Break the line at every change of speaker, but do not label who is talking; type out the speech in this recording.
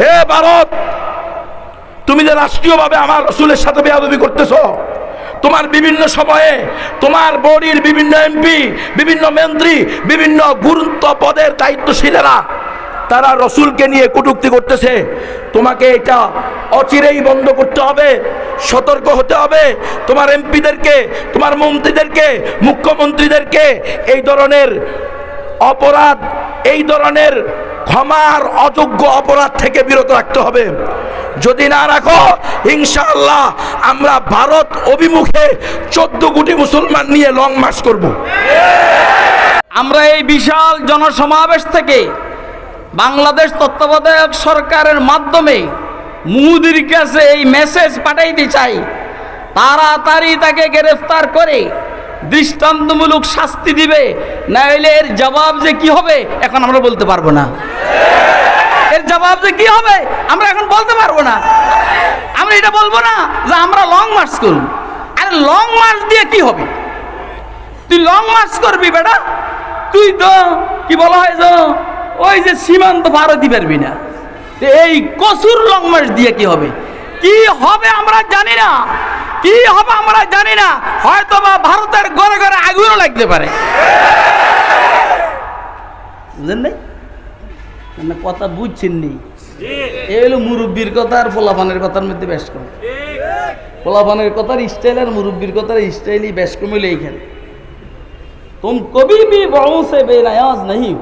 হে ভারত, তুমি যে রাষ্ট্রীয়ভাবে আমার রসুলের সাথে বেয়াদবি করতেছ, তোমার বিভিন্ন সময়ে তোমার বডির বিভিন্ন এমপি, বিভিন্ন মন্ত্রী, বিভিন্ন গুরুত্ব পদের দায়িত্বশীলেরা, তারা রসুলকে নিয়ে কটুক্তি করতেছে। তোমাকে এটা অচিরেই বন্ধ করতে হবে, সতর্ক হতে হবে। তোমার এমপিদেরকে, তোমার মন্ত্রীদেরকে, মুখ্যমন্ত্রীদেরকে এই ধরনের অপরাধ, এই ধরনের ক্ষমার অযোগ্য অপরাধ থেকে বিরত রাখতে হবে। যদি না রাখো, ইনশাআল্লাহ আমরা ভারত অভিমুখে চোদ্দ কোটি মুসলমান নিয়ে লং মার্চ করব।
আমরা এই বিশাল জনসমাবেশ থেকে বাংলাদেশ তত্ত্বাবধায়ক সরকারের মাধ্যমে মুদির কাছে এই মেসেজ পাঠাইতে চাই। তাড়াতাড়ি তাকে গ্রেফতার করে দৃষ্টান্তমূলক শাস্তি দিবে না এর জবাব যে কি হবে, এখন আমরা বলতে পারব না। জবাব যে কি হবে? আমরা এখন বলতে পারব না। আমরা এটা বলব না যে আমরা লং মার্চ করব। আরে লং মার্চ দিয়ে কি হবে? তুই লং মার্চ করবি বেটা? তুই তো, কি বলা হয় তো ওই যে সীমান্ত হতে পারবি না। এই কসুর লং মার্চ দিয়ে কি হবে? কি হবে আমরা জানি না। কি হবে আমরা জানি না। হয়তো বা ভারতের ঘরে ঘরে আগুনও লাগতে পারে। বুঝলেন না মানে কথা বুঝছেন নি? এই হলো মুরব্বীর কথা আর ফোলাফানের কথার মধ্যে বেশ কম। ফোলাফানের কথার স্টাইল আর মুরব্বীর কথার স্টাইলই বেশ কমে হইলে তুম কবি ভি বড় সে বেনায়াজ নাহি